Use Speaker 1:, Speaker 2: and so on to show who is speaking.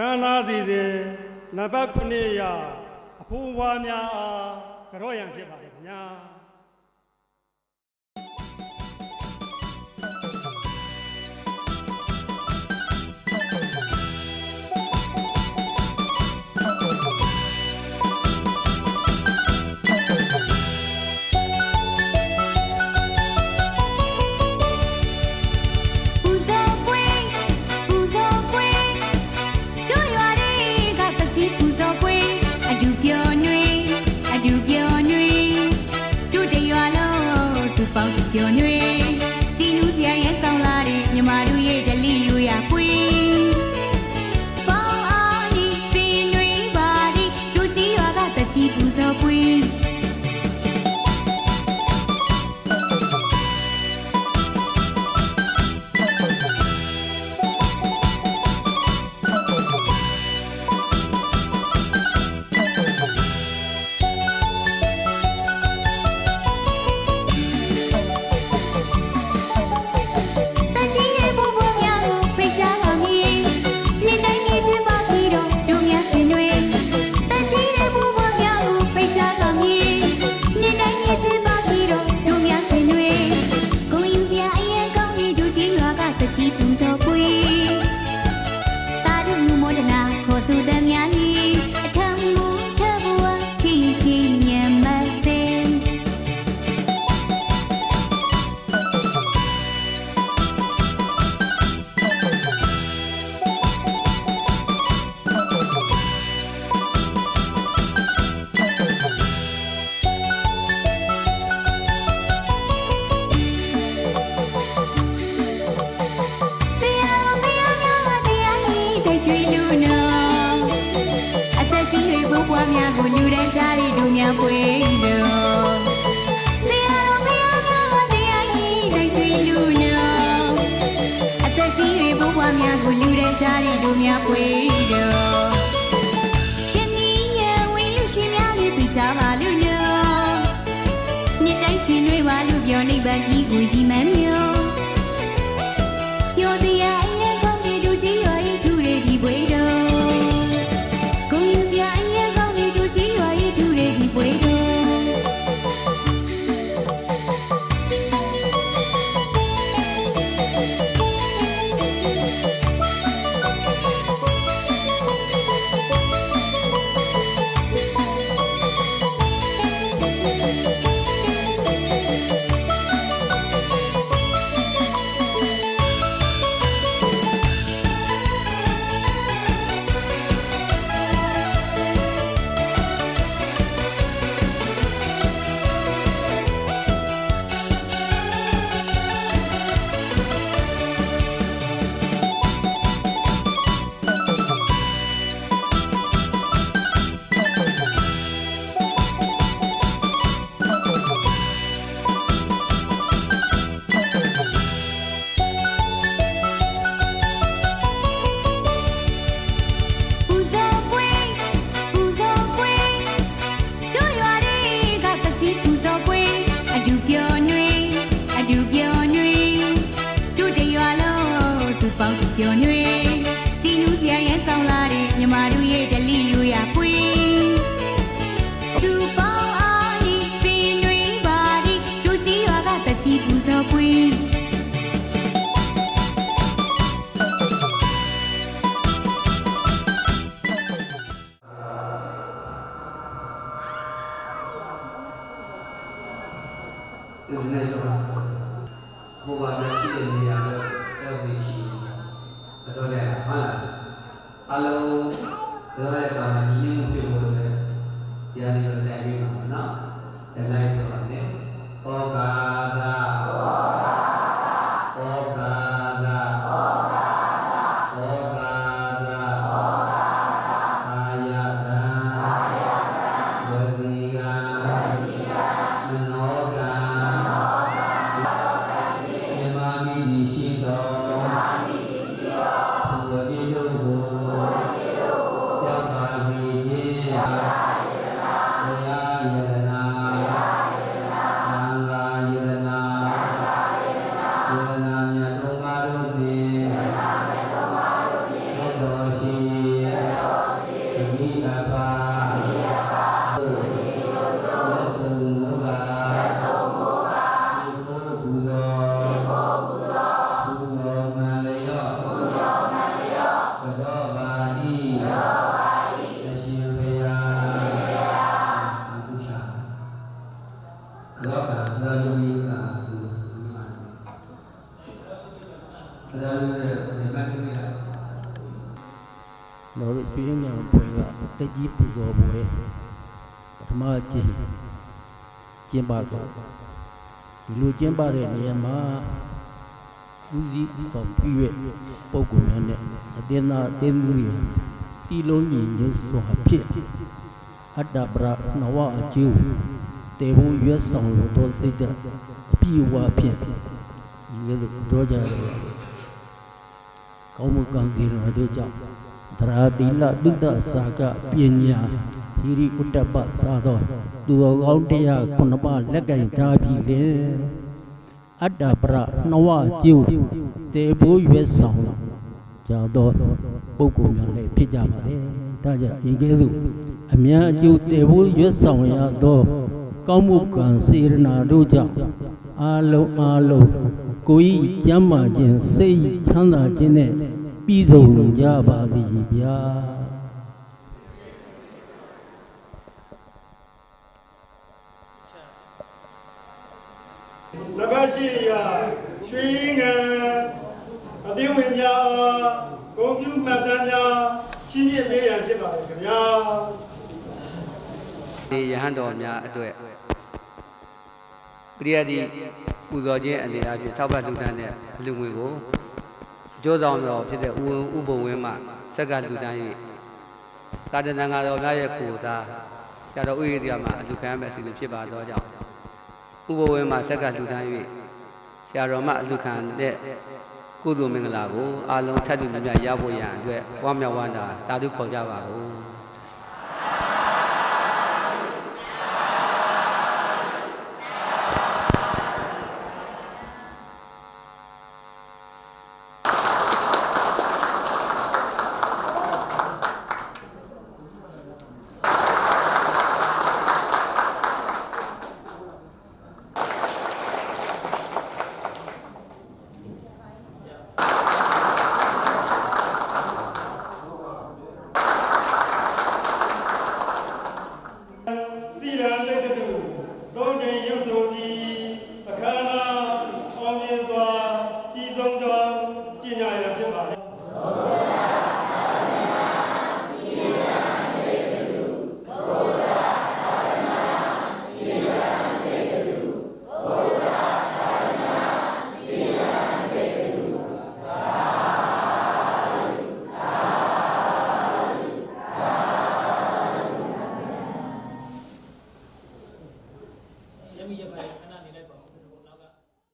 Speaker 1: ခန္ဓာစီစဉ်နံပါတ်9ရာအဖိုးဘွားများအားကြော့ရန်ဖြစ်ပါတယ်ခင်ဗျာ
Speaker 2: တွေကတကြီး ကိုလူတဲ့ကြားရီတို့များပွေတော့တရားတော်တရားများကတရားကြီးတိုက်ကျွေးလူနော်အသက်ကြီးတွေဘိုးဘွားများကိုလူတဲ့ကြားရီတို့များပွေတော့ရှင်ကြီးရဲ့ဝင်းလူရှင်များလေးပြကြပါလူနော်နှစ်တိုင်းဆင်တွေပါလူပြောနိဗ္ဗာန်ကြီးကိုရည်မှန်းမျိုး ပေါင်းသူပြော်နှွေကြည်နူးစရာရဲ့ကောင်းလာတဲ့မြမတို့ရဲ့ဒလိယူရပွေသူပေါင်းအားဒီစင်တွေပါဒီတို့ကြီးရွာကတကြီးပူဇော်ပွဲ
Speaker 3: ဒီနေ့တော့ဘုရားရဲ့ပြည်နေရာတော့ရောက် ပြီးရှိအတော်လည်းဟုတ်လားအလုံးပြောရတာညီမှုပြုလို့လည်းတရားတွေတိုင်ပြီးပါနော်တလိုက်ဆိုတော့ねဩကာ တွေ့ရတာ
Speaker 4: တော်တို့ရွှေရင်းညာပွဲကတက်ကြီးပူဇော်ပွဲပထမကျင်းကျင်းပတော့ဒီလိုကျင်းပတဲ့နေရာမှာဦးစီးဦးဆောင်ပြည့်ရဲ့ပုံကုများနဲ့အတင်းသားအတင်းသူတွေစီလုံးညီညွတ်စွာဖြင့်အတ္တပရနဝအကျိုးတေဘုံရွတ်ဆောင်လို့သောစိတ်ဓာတ်အပြည့်အဝဖြင့်ဒီလိုတော့ကြရတယ် ကောင်းမှုကံစီတော်တို့ကြောင့်သရာတိလတုဒ္ဒစာကပညာဟိရိဥတ္တပသာသောသူတော်ကောင်းတရားခုနှစ်ပါးလက်ကင်ထားပြီးလေအတ္တပရနဝကျိုးတေဘိုးရွယ်ဆောင်ကြတော့ပုဂ္ဂိုလ်များလည်းဖြစ်ကြပါတယ်ဒါကြောင့်ဤကဲ့သို့အများအကျိုးတေဘိုးရွယ်ဆောင်ရသောကောင်းမှုကံစေရနာတို့ကြောင့်အာလုံးအာလုံးကိုယ်ဤကျမ်းမာခြင်းစိတ်ဤချမ်းသာခြင်းနဲ့ ပြီးဆုံးကြပါစေဗျာ
Speaker 1: နဘရှိရာရွှေငံအတင်းဝင်များအားဂုံပြူမှတ်တမ်းများချင်းမြင့်ပေးရန်ဖြစ်ပါတယ်ခင်ဗျာ
Speaker 3: ဒီယဟန်တော်များအတွက်ပရိယတ်ဒီပူဇော်ခြင်းအနေအချင်းထောက်ပံ့လှူဒန်းတဲ့အလူငွေကိုအ ကျိုးဆောင်တော်ဖြစ်တဲ့ဥဝင်ဥပုံဝင်းမှဆက်ကလှူဒန်း၍သာတနာငါတော်များရဲ့ကိုယ်သားဆရာတော်ဥယျာဉ်တရားမှာအလူခံရမယ့်အစီအစဉ်ဖြစ်ပါတော့ကြောင့်ဥပုံဝင်းမှဆက်ကလှူဒန်း၍ဆရာတော်မှအလူခံတဲ့ကုသိုလ်မင်္ဂလာကိုအာလုံးထပ်တူမြတ်ရဖို့ရန်အတွက်ဝမ်းမြောက်ဝမ်းသာတာဓုခေါ်ကြပါဦး